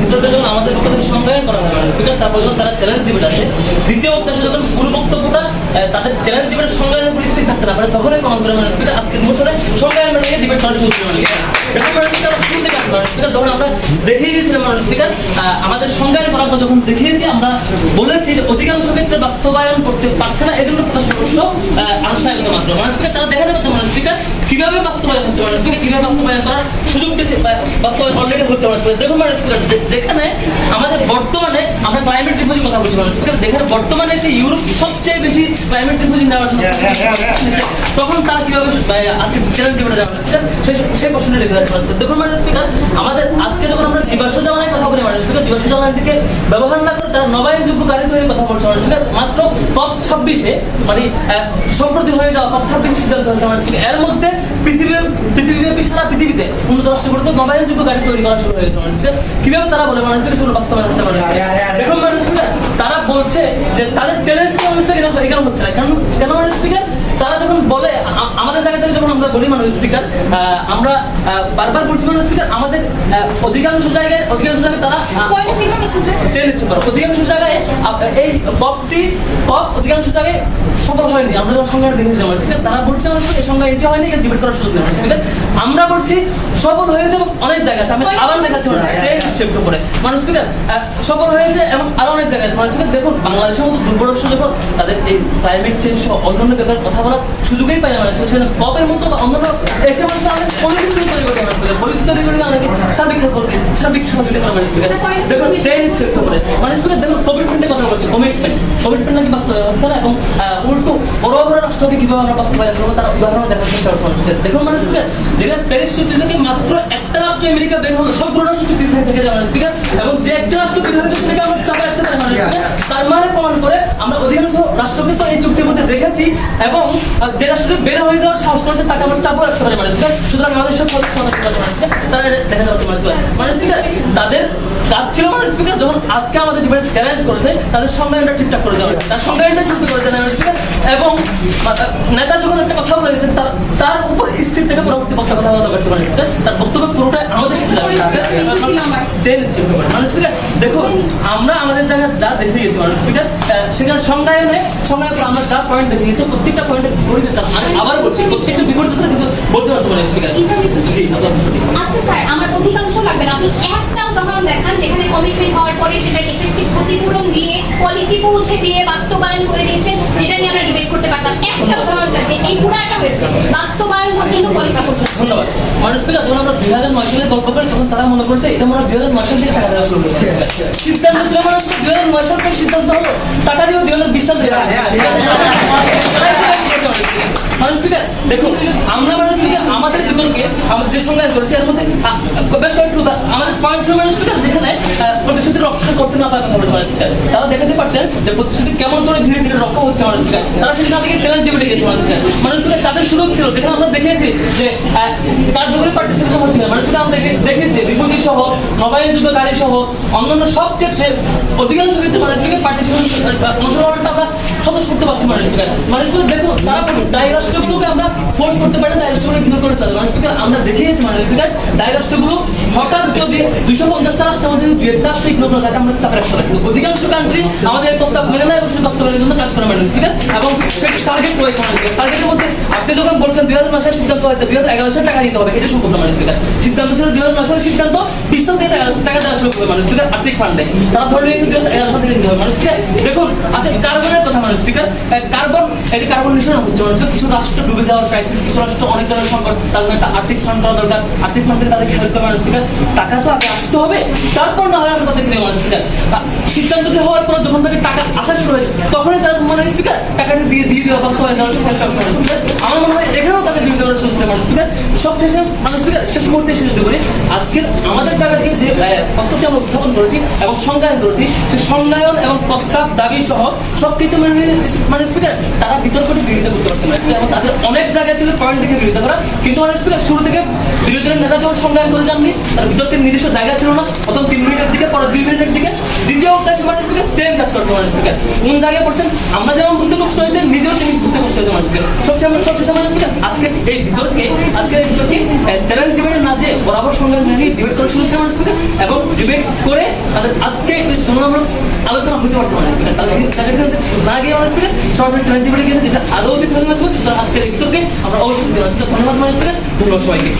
মুদ্রাটা যখন আমাদের পক্ষ মানে মানে মানে মানে মানে সংজ্ঞায়ন করার পর যখন দেখিয়েছি, আমরা বলেছি যে অধিকাংশ ক্ষেত্রে বাস্তবায়ন করতে পারছে না, এজন্য প্রকাশ আনুষ্ঠানিক মাত্র মানে স্পিকার, তারা দেখা যাবে মানে স্পিকার কীভাবে বাস্তবায়ন হচ্ছে মানে স্পিকার কীভাবে বাস্তবায়ন করার সুযোগ পেয়েছে বা বাস্তবায়ন অলরেডি হচ্ছে মানে স্পিকার দেখুন মানে যে- যেখানে আমাদের বর্তমানে আমরা ক্লাইমেট কথা বলছি মানে স্পিকার যেখানে বর্তমানে সেই ইউরোপ সবচেয়ে বেশি ক্লাইমেট রিফিউজি নেওয়ার জন্য তখন তারা কীভাবে আজকে চ্যালেঞ্জ জীবনে যাবে সেই রেখে যাচ্ছে দেখুন মানে স্পিকার আমাদের আজকে যখন আমরা জীবাশ্ম জ্বালানির কথা বলি মানে স্পিকার জীবাশ্ম ব্যবহার না করে তারা নবায়নযোগ্য গাড়ি তৈরির কথা বলছে মানে স্পিকার মাত্র কপ ছাব্বিশে মানে সম্প্রতি হয়ে যাওয়া কপ ছাব্বিশ সিদ্ধান্ত হয়েছে মানে স্পিকার এর মধ্যে পৃথিবী পৃথিবীব্যাপী সারা পৃথিবীতে উন্নত রাষ্ট্রগুলোতে নবায়নযোগ্য গাড়ি তৈরি করা শুরু হয়েছে মানে স্পিকার কীভাবে তারা বলে? মানুষদেরকে শুরু সেগুলো বাস্তবায়ন করতে পারে। দেখুন মানুষদের তারা বলছে যে তাদের চ্যালেঞ্জটা মানুষদের এরকম হচ্ছে না। কারণ কেন মানুষ তারা যখন বলে আমাদের জায়গা থেকে যখন আমরা বলি মানুষ স্পিকার আমরা বারবার বলছি মানে স্পিকার আমাদের অধিকাংশ জায়গায় অধিকাংশ জায়গায় তারা অধিকাংশ জায়গায় এই কপটি কপ অধিকাংশ জায়গায় সফল হয়নি। আমরা যখন সংজ্ঞা দেখেছি আমার ঠিক? তারা বলছে আমার এই সংজ্ঞা এটি হয়নি এটা ডিবেট করার সুযোগ নেই ঠিক আছে? আমরা বলছি সফল হয়েছে এবং অনেক জায়গা আছে। আমি আবার দেখাচ্ছি সেই হচ্ছে একটু করে মানুষ স্পিকার সফল হয়েছে এবং আরও অনেক জায়গায় আছে। মানুষ স্পিকার দেখুন বাংলাদেশের মতো দুর্বল রাষ্ট্র যখন তাদের এই ক্লাইমেট চেঞ্জ সহ অন্যান্য ব্যাপারে কথা বলার সুযোগই পায় না মানুষ সেখানে কপের মতো বা অন্যান্য এসে মানুষ আমাদের পরিস্থিতি তৈরি করতে মানুষ পরিস্থিতি তৈরি করে আমাদেরকে সাবিক্ষা করবে। সাবিক সহযোগিতা করে মানুষ স্পিকার দেখুন সেই একটু করে। মানে স্পিকার দেখুন কমিটমেন্টের কথা বলছে কমিটমেন্ট কমিটমেন্ট নাকি বাস্তবায়ন হচ্ছে না? এবং উল্টো বড় বড় রাষ্ট্রকে কীভাবে আমরা বাস্তবায়ন করব তারা উদাহরণ দেখার চেষ্টা করছে মানুষ দেখুন মানে স্পিকার যেখানে প্যারিস চুক্তি থেকে মাত্র একটা রাষ্ট্র আমেরিকা বের হলো রাষ্ট্র চুক্তি থেকে যাবে স্পিকার এবং যে একটা রাষ্ট্র বের হচ্ছে সেটাকে আমরা চাপে রাখতে পারি মানে তার মানে প্রমাণ করে আমরা অধিকাংশ রাষ্ট্রকে তো এই চুক্তির মধ্যে রেখেছি এবং যে রাষ্ট্রটি বের হয়ে যাওয়ার সাহস করেছে তাকে আমরা চাপে রাখতে পারি মানে সুতরাং আমাদের সব তারা দেখা যাচ্ছে মানে। মানে তাদের কাজ ছিল মানে স্পিকার যখন আজকে আমাদের ডিবেট চ্যালেঞ্জ করেছে তাদের সংজ্ঞানটা ঠিকঠাক করে দেওয়া তার সংজ্ঞানটা শুরু করেছে না স্পিকার এবং নেতা যখন একটা কথা বলে গেছেন তার তার উপর স্থির থেকে পরবর্তী বক্তা কথা বলতে পারছে মানে তার বক্তব্য পুরোটাই আমাদের সাথে যাবে ছিল। জেনে স্পিকার দেখুন আমরা আমাদের জায়গায় যা দেখে গেছি স্পিকার সেখানে সংজ্ঞায়নে সংজ্ঞায়ন আমরা যা পয়েন্ট দেখে গেছি প্রত্যেকটা পয়েন্টের বিপরীত দিতাম আমি আবার বলছি প্রত্যেকটা বিপরীত কিন্তু বলতে পারতো মানে স্পিকার জি। আচ্ছা স্যার আমার অধিকাংশ লাগবে না। আপনি একটা উদাহরণ দেখান যেখানে কমিটমেন্ট হওয়ার পরে সেটা এফেক্টিভ ক্ষতিপূরণ দিয়ে পলিসি পৌঁছে দিয়ে বাস্তবায়ন করে দিয়েছেন যেটা নিয়ে আমরা ডিবেট করতে পারতাম। একটা উদাহরণ যে এই পুরাটা হয়েছে। বাস্তবায়ন পর্যন্ত পলিসি পর্যন্ত ধন্যবাদ। মানুষ যখন আমরা দুই হাজার নয় সালে গল্প করি তখন তারা মনে করছে এটা মনে হয় দুই হাজার নয় সাল থেকে টাকা দেওয়া শুরু করছে সিদ্ধান্ত ছিল মানুষ দুই হাজার নয় সাল থেকে সিদ্ধান্ত হলো টাকা দিয়ে দুই হাজার বিশ সাল থেকে মানুষ স্পিকার দেখুন আমরা মানুষ স্পিকার আমাদের বিতর্কে আমরা যে সংজ্ঞান করেছি এর মধ্যে বেশ কয়েকটি আমাদের পয়েন্ট ছিল মানুষ স্পিকার যেখানে করতে না পারে মানুষ স্পিকার তারা দেখাতে পারতেন যে প্রতিশ্রুতি কেমন করে ধীরে ধীরে রক্ষা হচ্ছে স্পিকার তারা সেখান থেকে চ্যালেঞ্জ ডিবেটে গেছে মানুষ স্পিকার তাদের সুযোগ ছিল। যেখানে আমরা দেখেছি যে তার কার্যকরী পার্টিসিপেশন হচ্ছে না। মানুষ স্পিকার আমরা দেখেছি বিপুলি সহ নবায়নযোগ্য গাড়ি সহ, অন্যান্য সব ক্ষেত্রে অধিকাংশ ক্ষেত্রে স্পিকার পার্টিসিপেশন অংশগ্রহণটা আমরা সদস্য করতে পারছি মানুষ স্পিকার মানুষ স্পিকার দেখুন তারা দায়ী রাষ্ট্রগুলোকে আমরা ফোর্স করতে পারি দায়ী রাষ্ট্রগুলো ইগনোর করে চলে মানুষ আমরা দেখিয়েছি মানুষ স্পিকার দায়ী রাষ্ট্রগুলো হঠাৎ যদি দুইশো পঞ্চাশটা রাষ্ট্র আমাদের একটা রাষ্ট্র ইগনোর করে তাকে আমরা চাপে রাখতে পারি অধিকাংশ কান্ট্রি আমাদের প্রস্তাব মেনে নেয় এবং সেটা জন্য কাজ করে মানুষ স্পিকার এবং সেটা টার্গেট করে টার্গেটের মধ্যে আপনি যখন বলছেন দুই হাজার নয় সিদ্ধান্ত হয়েছে, দুই হাজার এগারো সালে টাকা দিতে হবে, এটা সম্ভব না মানুষ স্পিকার সিদ্ধান্ত ছিল দুই হাজার নয় সিদ্ধান্ত বিশ সাল থেকে টাকা- টাকা দেওয়া শুরু করবে মানুষ স্পিকার আর্থিক ফান্ডে তারা ধরে নিয়েছে দুই হাজার এগারো সাল থেকে দিতে হবে মানুষ স্পিকার দেখুন আচ্ছা কার্বনের কথা মানুষ স্পিকার কার্বন এই যে কার্বন নিঃসরণ হচ্ছে মানুষ কিছু রাষ্ট্র ডুবে যাওয়ার ক্রাইসিস কিছু রাষ্ট্র অনেক ধরনের সংকট, তার জন্য একটা আর্থিক ফান্ড করা দরকার, আর্থিক ফান্ড থেকে তাদেরকে হেল্প মানুষ স্পিকার টাকা তো আগে আসতে হবে, তারপর না হয় আমরা তাদেরকে নেওয়া মানুষ সিদ্ধান্তটি হওয়ার পর যখন তাদের টাকা আসা শুরু হয়েছে, তখনই তারা মনে হয় স্পিকার টাকাটা দিয়ে দিয়ে দেওয়া বাস্তবায়ন আমার মনে হয় এখানেও তাদের বিরুদ্ধে করার সুযোগ মানুষ স্পিকার সব শেষে মুহূর্তে এসে যদি করি, আজকের আমাদের জায়গা যে প্রস্তাবটি আমরা উত্থাপন করেছি এবং সংজ্ঞায়ন করেছি, সে সংজ্ঞায়ন এবং প্রস্তাব, দাবি সহ সবকিছু মানে মানে স্পিকার তারা বিতর্কটি করতে পারতেন এবং তাদের অনেক জায়গায় ছিল পয়েন্ট থেকে বিরোধিতা করা। কিন্তু মানে স্পিকার শুরু থেকে বিরোধী দলের নেতা যখন সংজ্ঞায়ন করে যাননি, তার বিতর্কের নির্দিষ্ট জায়গা ছিল না। প্রথম তিন মিনিটের দিকে, পরে দুই মিনিটের দিকে, দ্বিতীয় সেম কাজ করতে মানুষ স্পিকার কোন জায়গায় পড়ছেন? আমরা যেমন বুঝতে কষ্ট হয়েছে, নিজেও তিনি বুঝতে কষ্ট হয়েছে মানুষ স্পিকার সবসময় সবসময় মানুষ স্পিকার আজকে এই বিতর্কে আজকে এই বিতর্কে চ্যানেল ডিবেটে না যে বরাবর সঙ্গে নিয়ে ডিবেট করে শুনেছে মানুষ স্পিকার এবং ডিবেট করে তাদের আজকে তুলনামূলক আলোচনা হতে পারতো মানুষ তাদের চ্যানেলকে না গিয়ে মানুষ স্পিকার সরাসরি চ্যানেল ডিবেটে গিয়েছে যেটা আদৌ উচিত হয়ে গেছে সুতরাং আজকের এই বিতর্কে আমরা অবশ্যই মানুষ স্পিকার ধন্যবাদ মানুষ স্পিকার ধন্যবাদ সবাইকে।